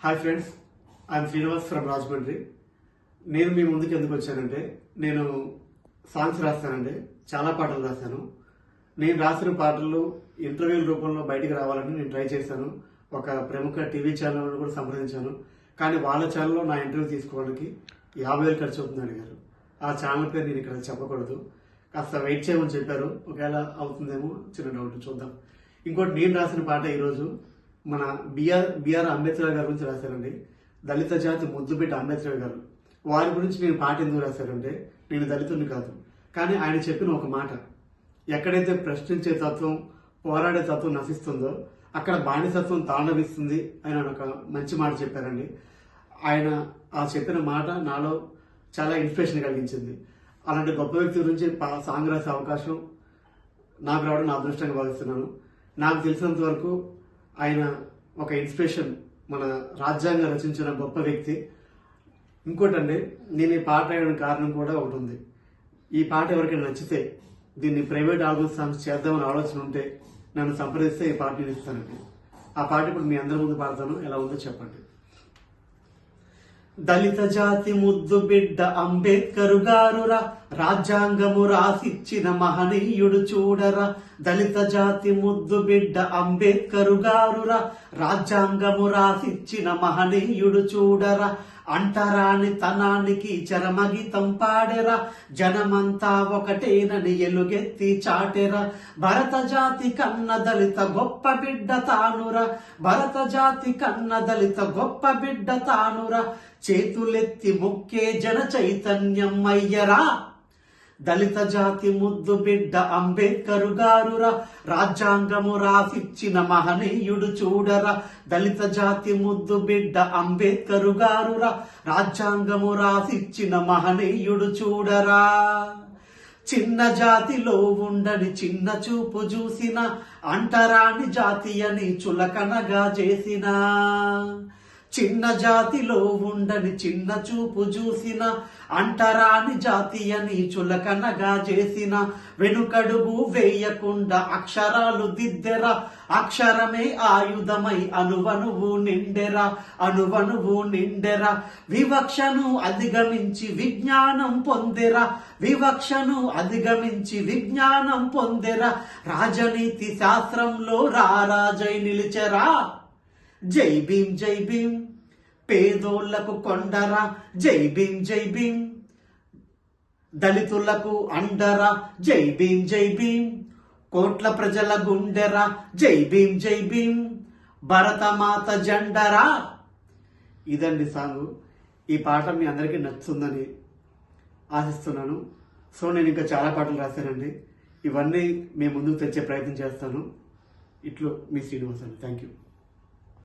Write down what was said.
Hi friends I'm Srinivas from Rajahmundry నేను మీ ముందుకు ఎందుకు వచ్చానంటే నేను సాంగ్స్ రాస్తానండి చాలా పాటలు రాశాను నేను రాసిన పాటలు ఇంటర్వ్యూల రూపంలో బయటికి రావాలని నేను ట్రై చేశాను. ఒక ప్రముఖ టీవీ ఛానల్ కూడా సంప్రదించాను. కానీ వాళ్ళ ఛానల్లో నా ఇంటర్వ్యూ తీసుకోవడానికి యాభై వేలు ఖర్చు అవుతుంది అడిగారు. ఆ ఛానల్ పేరు నేను ఇక్కడ చెప్పకూడదు. కాస్త వెయిట్ చేయమని చెప్పారు. ఒకవేళ అవుతుందేమో చిన్న డౌట్ చూద్దాం. ఇంకోటి నేను రాసిన పాట ఈరోజు మన బిఆర్ బిఆర్ అంబేద్కర్ గారి గురించి రాశారండి. దళిత జాతి ముద్దుబిడ్డ అంబేద్కర్ గారు. వారి గురించి నేను పాట ఎందుకు రాశారంటే నేను దళితుడిని కాదు. కానీ ఆయన చెప్పిన ఒక మాట ఎక్కడైతే ప్రశ్నించే తత్వం పోరాడే తత్వం నశిస్తుందో అక్కడ బానిసత్వం తాండవిస్తుంది అని ఒక మంచి మాట చెప్పారండి. ఆయన ఆ చెప్పిన మాట నాలో చాలా ఇన్స్పిరేషన్ కలిగించింది. అలాంటి గొప్ప వ్యక్తి గురించి పా- సాంగ్ రాసే అవకాశం నాకు రావడం నా అదృష్టంగా భావిస్తున్నాను. నాకు తెలిసినంత వరకు ఆయన ఒక ఇన్స్పిరేషన్ మన రాజ్యాంగం రచించిన గొప్ప వ్యక్తి. ఇంకోటండి నేను ఈ పాట రాయడానికి కారణం కూడా ఒకటి ఉంది. ఈ పాట ఎవరికైనా నచ్చితే దీన్ని ప్రైవేట్ ఆల్బమ్ సాంగ్స్ చేద్దామని ఆలోచన ఉంటే నన్ను సంప్రదిస్తే ఈ పాట నేను ఇస్తానండి. ఆ పాట ఇప్పుడు మీ అందరి ముందు పాడతాను. ఎలా ఉందో చెప్పండి. దళిత జాతి ముద్దు బిడ్డ అంబేద్కరు గారురా రాజ్యాంగము రాసిచ్చిన మహనీయుడు చూడరా దళిత జాతి ముద్దు బిడ్డ అంబేద్కరు గారురా. రాజ్యాంగము రాసిచ్చిన మహనీయుడు చూడరా అంటరాని తనానికి చరమగీతం పాడెరా. జనమంతా ఒకటేనని ఎలుగెత్తి చాటెరా. భరత జాతి కన్న దళిత గొప్ప బిడ్డ తానురా. భరత జాతి కన్న దళిత గొప్ప బిడ్డ తానురా. చేతులెత్తి మొక్కే జన చైతన్యం అయ్యరా. దళిత జాతి ముద్దు బిడ్డ అంబేద్కరు గారురా రాజ్యాంగము రాసిచ్చిన మహనీయుడు చూడరా. దళిత జాతి ముద్దు బిడ్డ అంబేద్కరు గారురా రాజ్యాంగము రాసిచ్చిన మహనీయుడు చూడరా. చిన్న జాతిలో ఉండని చిన్న చూపు చూసిన అంటరాని జాతి అని చులకనగా చేసినా. చిన్న జాతిలో ఉండని చిన్న చూపు చూసిన అంటరాని జాతి అని చులకనగా చేసిన వెనుకడుగు వేయకుండా అక్షరాలు దిద్దెరా అక్షరమే ఆయుధమై అనువనువు నిండెరా అనువనువు నిండెరా. వివక్షను అధిగమించి విజ్ఞానం పొందెరా వివక్షను అధిగమించి విజ్ఞానం పొందెరా. రాజనీతి శాస్త్రంలో రారాజై నిలిచెరా. జై భీం జై భీం పేదోళ్ళకు కొండరా జై భీం జై భీం దళితులకు అండరా జై భీం జై భీం కోట్ల ప్రజల గుండెరా జై భీం జై భీం భరతమాత జెండరా. ఇదండి సాంగ్. ఈ పాట మీ అందరికీ నచ్చుతుందని ఆశిస్తున్నాను. సో నేను ఇంకా చాలా పాటలు రాశానండి. ఇవన్నీ మీ ముందుకు తెచ్చే ప్రయత్నం చేస్తాను. ఇట్లు మీ శ్రీనివాస్ థ్యాంక్ యూ